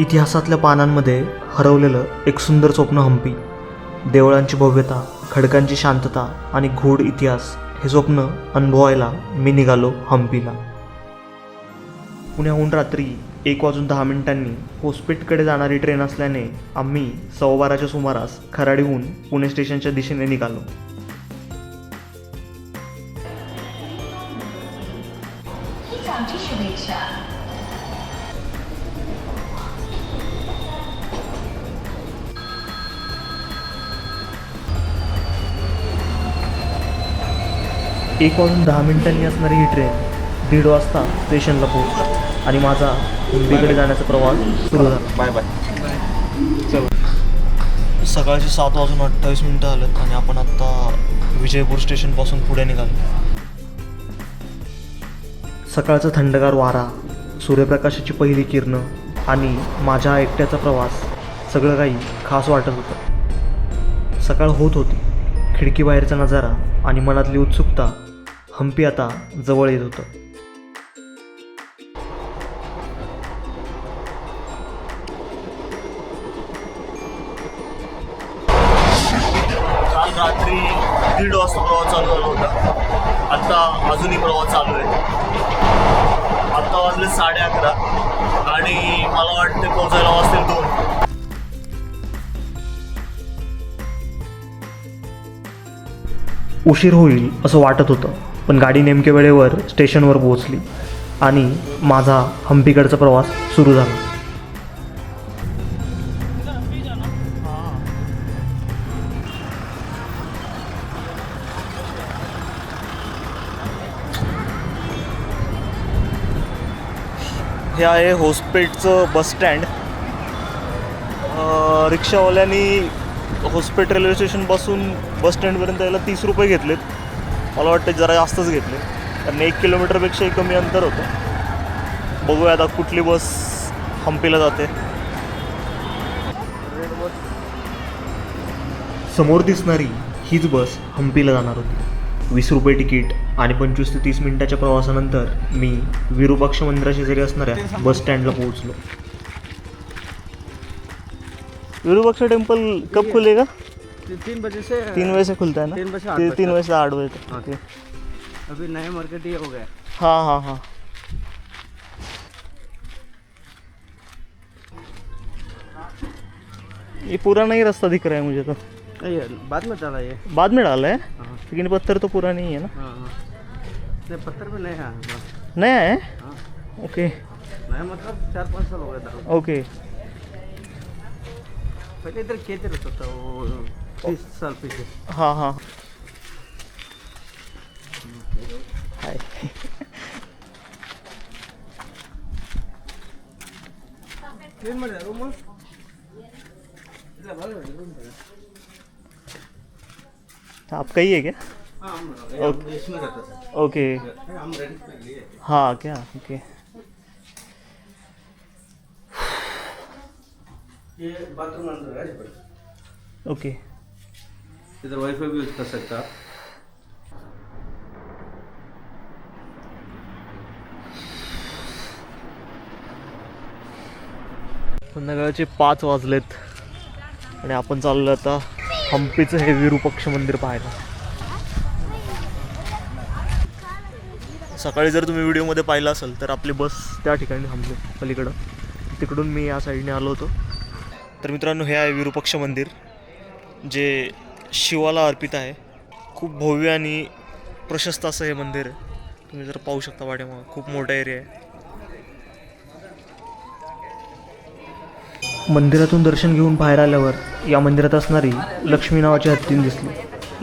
इतिहासातल्या पानांमध्ये हरवलेलं एक सुंदर स्वप्न हम्पी देवळांची भव्यता खडकांची शांतता आणि घोड इतिहास हे स्वप्न अनुभवायला मी निघालो हम्पीला पुण्याहून रात्री एक वाजून दहा मिनिटांनी होस्पेटकडे जाणारी ट्रेन असल्याने आम्ही सव्वाबाराच्या सुमारास खराडीहून पुणे स्टेशनच्या दिशेने निघालो. एक वाजून दहा मिनिटांनी असणारी ही ट्रेन दीड वाजता स्टेशनला पोहोचली. आणि माझा मुंबईकडे जाण्याचा प्रवास सुरू झाला. बाय बाय सकाळचे सात वाजून अठ्ठावीस मिनटं आलेत आणि आपण आत्ता विजयपूर स्टेशनपासून पुढे निघालो. सकाळचा थंडगार वारा सूर्यप्रकाशाची पहिली किरणं आणि माझ्या एकट्याचा प्रवास सगळं काही खास वाटत होतं. सकाळ होत होती. खिडकीबाहेरचा नजारा आणि मनातली उत्सुकता हम्पी आता जवळ येत होतं. काल रात्री दीड वाजता प्रवास चालू झाला होता. आत्ता अजूनही प्रवास चालू आहे. आत्ता वाजले साडे अकरा आणि मला वाटते पोहोचायला वाजतील दोन. उशीर होईल असं वाटत होतं. पण गाडी नेमक्या वेळेवर स्टेशनवर पोहोचली आणि माझा हंपीकडचा प्रवास सुरू झाला. हे आहे होस्पेटचं बस स्टँड. रिक्षावाल्यांनी होस्पेट रेल्वे स्टेशनपासून बस स्टँडपर्यंत यायला तीस रुपये घेतलेत. मला वाटतं जरा जास्तच घेतले. कारण एक किलोमीटरपेक्षाही कमी अंतर होतं. बघूया आता कुठली बस हम्पीला जाते. समोर दिसणारी हीच बस हम्पीला जाणार होती. वीस रुपये तिकीट आणि पंचवीस ते तीस मिनिटाच्या प्रवासानंतर मी विरूपाक्ष मंदिराशी जरी असणाऱ्या बस स्टँडला पोहोचलो. विरूपाक्ष टेम्पल कब खुलेगा? ती- तीन बजे से तीन बजे से खुलता है ना? तीन बजे से ती- तीन बजे से आठ बजे तक ओके। अभी नया मार्केट ये हो गया। हाँ हाँ हाँ। ये पुराना ही रास्ता दिख रहा है मुझे तो। ये बाद में चला ये। बाद में डाला है? हाँ। लेकिन पत्थर तो पूरा नहीं है ना। हाँ हाँ। नहीं पत्थर भी नया है। नया है? हाँ। ओके। नया मतलब चार पाँच साल हो गया था ओके। पहले इधर खेत रहता था वो तीस साल पीछे हाँ हाँ. हाय आपका ही है क्या? हाँ हम ओके। ओके हम रेंट पे लिए हाँ क्या ओके है ओके इधर वाईफाई भी यूज कर सकता आप संध्याकाळचे पाच वाजलेत. आणि आपण चाललो आता हम्पीचं हे विरूपक्ष मंदिर पाहायला. सकाळी जर तुम्ही व्हिडिओमध्ये पाहिलं असेल तर आपली बस त्या ठिकाणी थांबली पलीकडं. तिकडून मी या साईडने आलो होतो. तर मित्रांनो हे आहे विरूपक्ष मंदिर जे शिवाला अर्पित आहे. खूप भव्य आणि प्रशस्त असं हे मंदिर आहे. तुम्ही जर पाहू शकता वाड्यामग खूप मोठा एरिया आहे. मंदिरातून दर्शन घेऊन बाहेर आल्यावर या मंदिरात असणारी लक्ष्मी नावाची हत्तीन दिसली.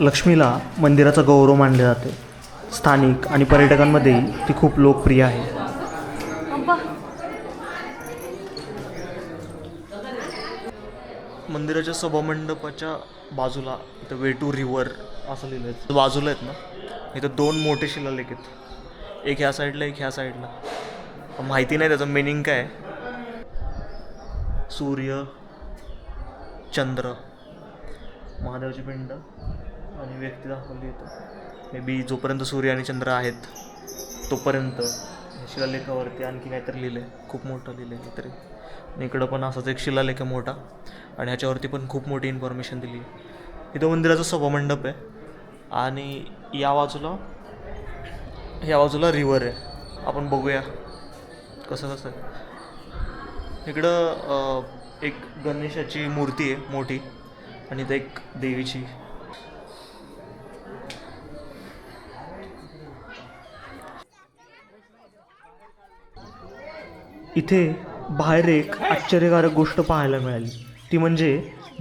लक्ष्मीला मंदिराचा गौरव मानले जाते. स्थानिक आणि पर्यटकांमध्ये ती खूप लोकप्रिय आहे. मंदिराच्या सभामंडपाच्या बाजूला इथं वे टू रिव्हर असं लिहिलं आहे. बाजूला आहेत ना इथं दोन मोठे शिलालेख आहेत. एक ह्या साईडला एक ह्या साईडला. माहिती नाही त्याचं मिनिंग काय सूर्य चंद्र महादेवाची पिंड आणि व्यक्ती दाखवली इथं. मे बी जोपर्यंत सूर्य आणि चंद्र आहेत तोपर्यंत शिलालेखावरती आणखी काहीतरी लिहिलं आहे खूप मोठं लिहिलं आहे काहीतरी. आणि इकडं पण असाच एक शिलालेख आहे मोठा. आणि ह्याच्यावरती पण खूप मोठी इन्फॉर्मेशन दिली आहे. इथं मंदिराचा सभामंडप आहे. आणि या बाजूला या बाजूला रिव्हर आहे. आपण बघूया कसं कसं आहे. इकडं एक गणेशाची मूर्ती आहे मोठी. आणि इथं एक देवीची इथे बाहेर एक आश्चर्यकारक गोष्ट पाहायला मिळाली. ती म्हणजे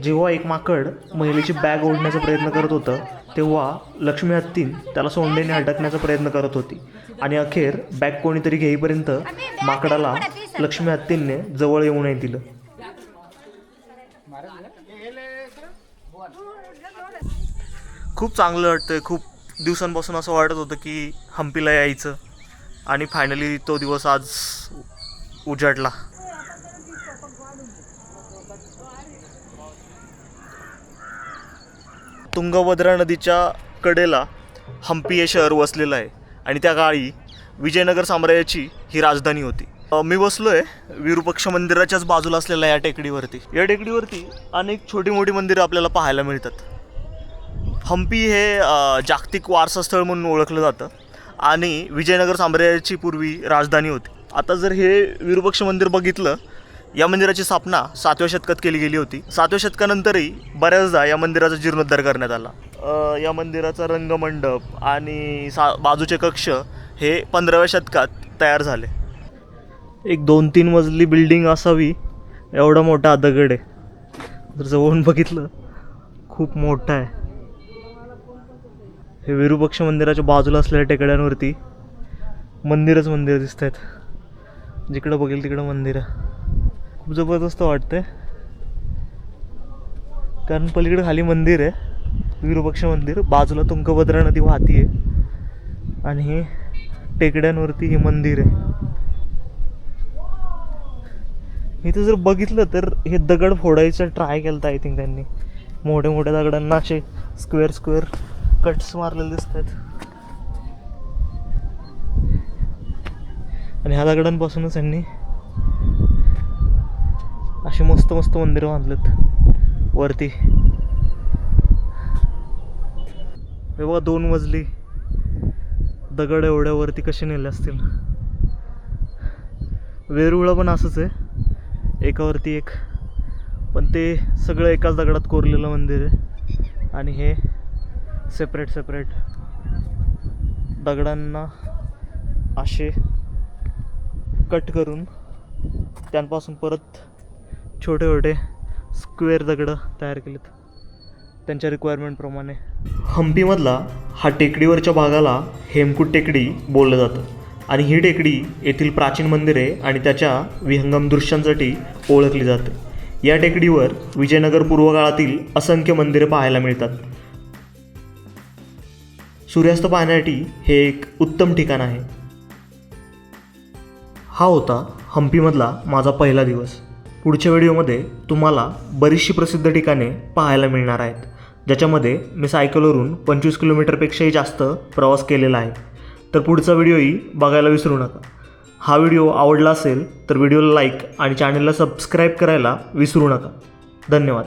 जेव्हा एक माकड महिलेची बॅग ओढण्याचा प्रयत्न करत होतं तेव्हा लक्ष्मी हत्तीन त्याला सोंडेने अटकण्याचा प्रयत्न करत होती. आणि अखेर बॅग कोणीतरी घेईपर्यंत माकडाला लक्ष्मी हत्तींने जवळ येऊ नये दिलं. खूप चांगलं वाटतंय. खूप दिवसांपासून असं वाटत होतं की हम्पीला यायचं. आणि फायनली तो दिवस आज उजाडला. तुंगभद्रा नदीच्या कडेला हम्पी हे शहर वसलेलं आहे आणि त्या काळी विजयनगर साम्राज्याची ही राजधानी होती. मी बसलो आहे विरूपक्ष मंदिराच्याच बाजूला असलेल्या या टेकडीवरती. या टेकडीवरती अनेक छोटी मोठी मंदिरं आपल्याला पाहायला मिळतात. हम्पी हे जागतिक वारसा स्थळ म्हणून ओळखलं जातं आणि विजयनगर साम्राज्याची पूर्वी राजधानी होती. आता जर हे विरूपक्ष मंदिर बघितलं या मंदिराची स्थापना सातव्या शतकात केली गेली होती. सातव्या शतकानंतरही बऱ्याचदा या मंदिराचा जीर्णोद्धार करण्यात आला. या मंदिराचा रंगमंडप आणि सा बाजूचे कक्ष हे पंधराव्या शतकात तयार झाले. एक दोन तीन मजली बिल्डिंग असावी एवढा मोठा दगड आहे. जर जवळून बघितलं खूप मोठा आहे. हे विरूपक्ष मंदिराच्या बाजूला असलेल्या टेकड्यांवरती मंदिरच मंदिर दिसत आहेत जिकडं बघेल तिकडं मंदिर. खूप जबरदस्त वाटतंय. कारण पलीकडे खाली मंदिर आहे. विरूपक्ष मंदिर. बाजूला तुंगभद्रा नदी वाहती आहे. आणि हे टेकड्यांवरती हे मंदिर आहे. इथं जर बघितलं तर हे दगड फोडायचं ट्राय केलं आय थिंक त्यांनी. मोठ्या मोठ्या दगडांना असे स्क्वेअर स्क्वेअर कट्स मारलेले दिसत आणि ह्या दगडांपासूनच त्यांनी अशी मस्त मस्त मंदिरं बांधलेत. वरती. हे बघा दोन मजली दगड एवढ्या वरती कसे नेले असतील. वेरुळं पण असंच आहे. एकावरती एक. पण ते सगळं एकाच दगडात कोरलेलं मंदिर आहे. आणि हे सेपरेट सेपरेट दगडांना असे कट करून त्यांपासून परत छोटे छोटे स्क्वेअर दगडं तयार केलेत. त्यांच्या रिक्वायरमेंटप्रमाणे हम्पीमधला हा टेकडीवरच्या भागाला हेमकूट टेकडी बोललं जातं. आणि ही टेकडी येथील प्राचीन मंदिरे आणि त्याच्या विहंगम दृश्यांसाठी ओळखली जाते. या टेकडीवर विजयनगर पूर्व काळातील असंख्य मंदिरे पाहायला मिळतात. सूर्यास्त पाहण्यासाठी हे एक उत्तम ठिकाण आहे. हा होता हम्पीमधला माझा पहिला दिवस. पुढच्या व्हिडिओमध्ये तुम्हाला बरीचशी प्रसिद्ध ठिकाणे पाहायला मिळणार आहेत ज्याच्यामध्ये मी सायकलवरून पंचवीस किलोमीटरपेक्षाही जास्त प्रवास केलेला आहे. तर पुढचा व्हिडिओही बघायला विसरू नका. हा व्हिडिओ आवडला असेल तर व्हिडिओला लाईक आणि चॅनलला सबस्क्राईब करायला विसरू नका. धन्यवाद.